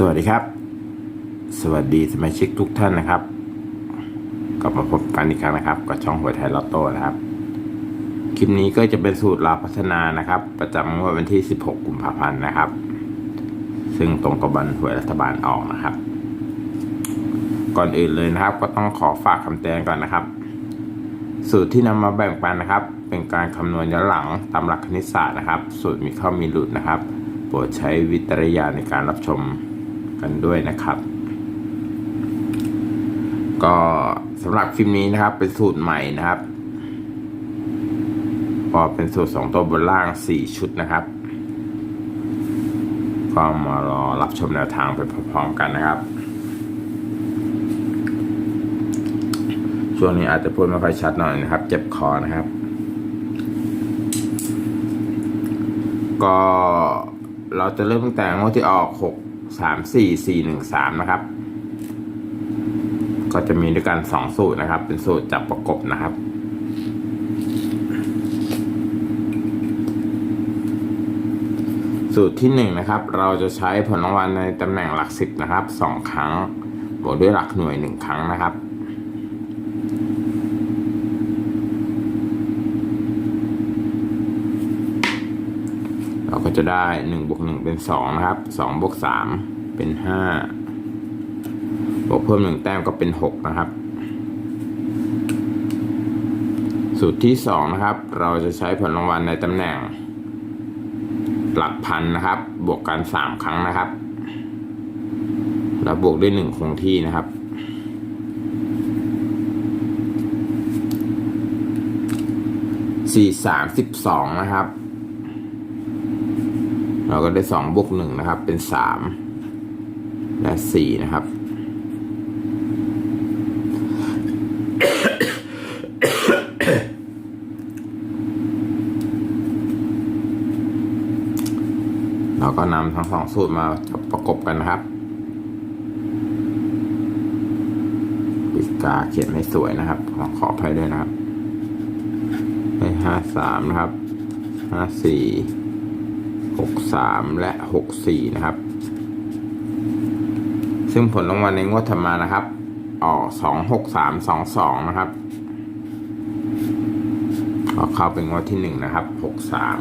สวัสดีครับ สวัสดีสมาชิกทุกท่านนะครับกลับมาพบกันอีกครั้งนะครับกับช่องหวยไทยลอตโต้นะครับ คลิปนี้ก็จะเป็นสูตรลาพัฒนานะครับ ประจำวันที่ 16 กุมภาพันธ์นะครับ ซึ่งตรงกับวันหวยรัฐบาลออกนะครับ ก่อนอื่นเลยนะครับ ก็ต้องขอฝากคำเตือนก่อนนะครับ สูตรที่นำมาแบ่งปันนะครับ เป็นการคำนวณย้อนหลังตามหลักคณิตศาสตร์นะครับ สูตรมีข้ามีหลุดนะครับโปรดใช้วิจารณญาณในการรับชม กันด้วยนะครับ ก็สำหรับคลิปนี้นะครับ เป็นสูตรใหม่นะครับก็เป็นสูตรสองตัวบนล่างสี่ชุดนะครับก็มารอรับชมแนวทางไปพร้อมๆกันนะครับช่วงนี้อาจจะพูดไม่ค่อยชัดหน่อยนะครับ เจ็บคอนะครับ ก็เราจะเริ่มตั้งแต่งวดที่ออกหก สามสี่สี่หนึ่งสามนะครับ ก็จะมีด้วยกันสองสูตรนะครับ เป็นสูตรจับประกบนะครับสูตรที่หนึ่งนะครับเราจะใช้ผลรางวัลในตำแหน่งหลักสิบนะครับสองครั้งบวกด้วยหลักหน่วยหนึ่งครั้งนะครับ เราก็ จะได้หนึ่งบวกหนึ่งเป็นสองนะครับสองบวกสามเป็นห้าบวกเพิ่มหนึ่งแต้มก็เป็นหกนะครับ สูตรที่สองนะครับ เราจะใช้ผลรางวัลในตำแหน่ง หลักพันนะครับ บวกกันสามครั้งนะครับ แล้วบวกด้วยหนึ่งคงที่นะครับสี่สามสิบสองนะครับ เราก็ได้สองบวกหนึ่งนะครับ เป็นสามและสี่นะครับ เราก็นำทั้งสองสูตรมาประกบกันนะครับปิกาเขียนไม่สวยนะครับ ขอขออภัยด้วยนะครับได้ห้าสามนะครับห้าสี่ หกสามและหกสี่นะครับ ซึ่งผลรางวัลในงวดถัดมานะครับ ออกสองหกสามสองสองนะครับก็เข้าเป็นงวดที่หนึ่งนะครับหกสาม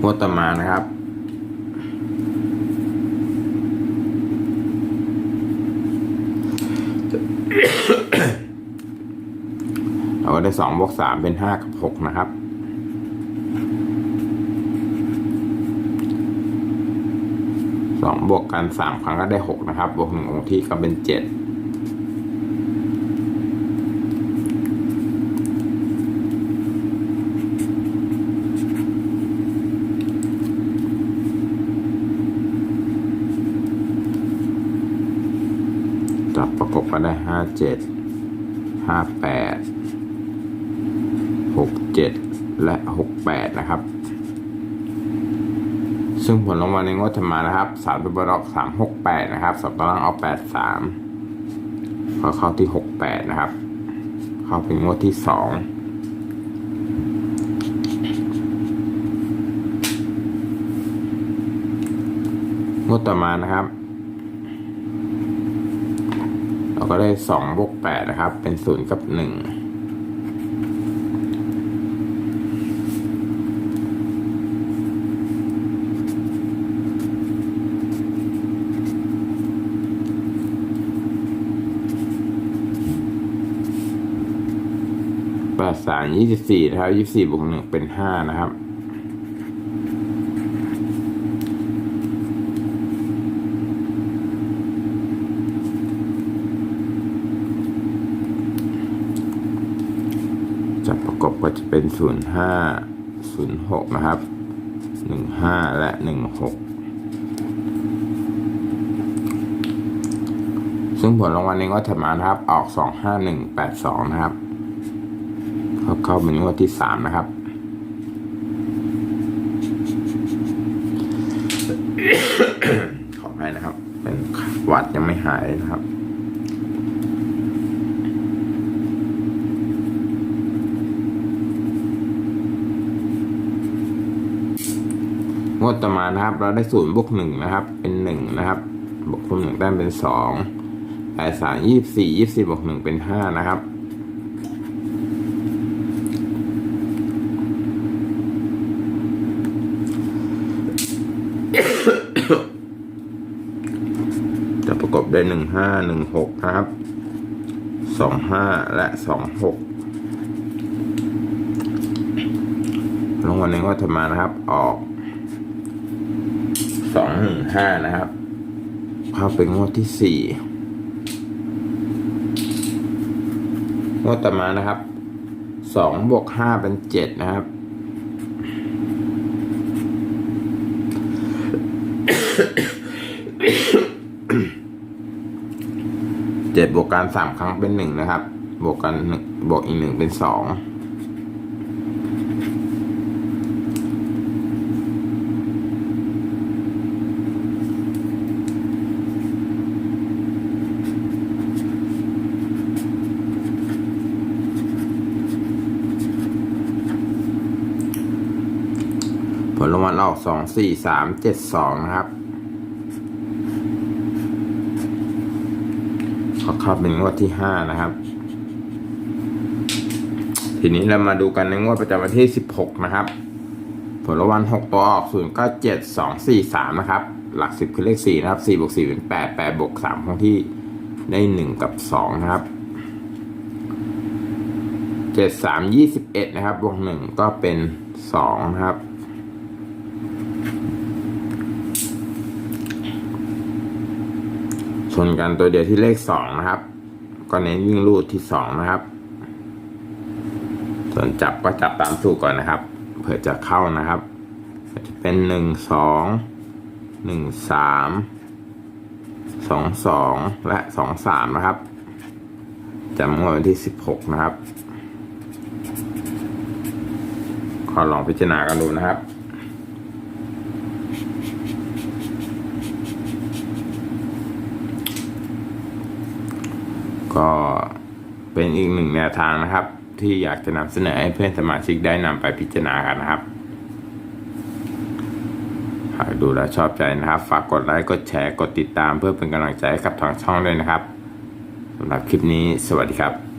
งวดต่อมานะครับ เราก็ ได้สองบวกสามเป็นห้ากับหกนะครับ สองบวกกันสามครั้งก็ได้หกนะครับ บวกหนึ่งองค์ที่ก็เป็นเจ็ดจับประกบก็ได้ห้าเจ็ดห้าแปด หกเจ็ดและหกแปดนะครับ ซึ่งผลรางวัลในงวดถัดมานะครับสามตัวบนออกสามหกแปดนะครับสับตารางเอาแปดสามพอเข้าที่หกแปดนะครับ เข้าเป็นงวดที่สองงวดต่อมานะครับ เราก็ได้สองบวกแปดนะครับ เป็นศูนย์กับหนึ่ง ดสามยี่สิบสี่นะครับยี่สิบสี่บวกหนึ่งเป็นห้านะครับจับประกบก็จะเป็นศูนย์ห้าศูนย์หกนะครับหนึ่งห้าและหนึ่งหกซึ่งผลรางวัลในงวดถัดมานะครับ ออกสองห้าหนึ่งแปดสองนะครับ ครับเข้าเป็นงวดที่สามนะครับ ขอให้นะครับ เป็นหวัดยังไม่หายนะครับงวดต่อมานะครับ เราได้ศูนย์บวกหนึ่งนะครับ เป็นหนึ่งนะครับ บวกคูณหนึ่งแต้มเป็นสองแปดสามยี่สี่ยี่สิบบวกหนึ่งเป็นห้านะครับ กอบด้หนึ่งห้าหนึ่งหกนะครับสองห้าและสองหกลงวันหนึ่งว่าจะมานะครับ ออกสองหนึ่งห้านะครับเข้าเป็นงวดที่สี่งวดต่อมานะครับสองบวกห้าเป็นเจ็ดนะครับ เจ็ดบวกกันสามครั้งเป็นหนึ่งนะครับ บวกกันบวกอีกหนึ่งเป็นสองผลรางวัลออกสองสี่สามเจ็ดสองนะครับ ขอเข้าเป็นงวดที่ห้านะครับ ทีนี้เรามาดูกันในงวดประจำวันที่สิบหกนะครับ ผลรางวัลหกตัวออกศูนย์ก็เจ็ดสองสี่สามนะครับ หลักสิบคือเลขสี่นะครับสี่บวกสี่เป็นแปดแปดบวกสามคงที่ได้หนึ่งกับสองนะครับเจ็ดสามยี่สิบเอ็ดนะครับบวกหนึ่งก็เป็นสองนะครับ ชนกันตัวเดียวที่เลขสองนะครับ ก็เน้นวิ่งรูดที่สองนะครับ ส่วนจับก็จับตามสูตรก่อนนะครับ เผื่อจะเข้านะครับจะเป็นหนึ่งสองหนึ่งสามสองสองและสองสามนะครับจำงวดวันที่สิบหกนะครับ ขอลองพิจารณากันดูนะครับ ก็เป็นอีกหนึ่งแนวทางนะครับ ที่อยากจะนำเสนอให้เพื่อนสมาชิกได้นำไปพิจารณากันนะครับ หากดูแลชอบใจนะครับ ฝากกดไลค์กดแชร์กดติดตามเพื่อเป็นกำลังใจให้กับทางช่องด้วยนะครับสำหรับคลิปนี้สวัสดีครับ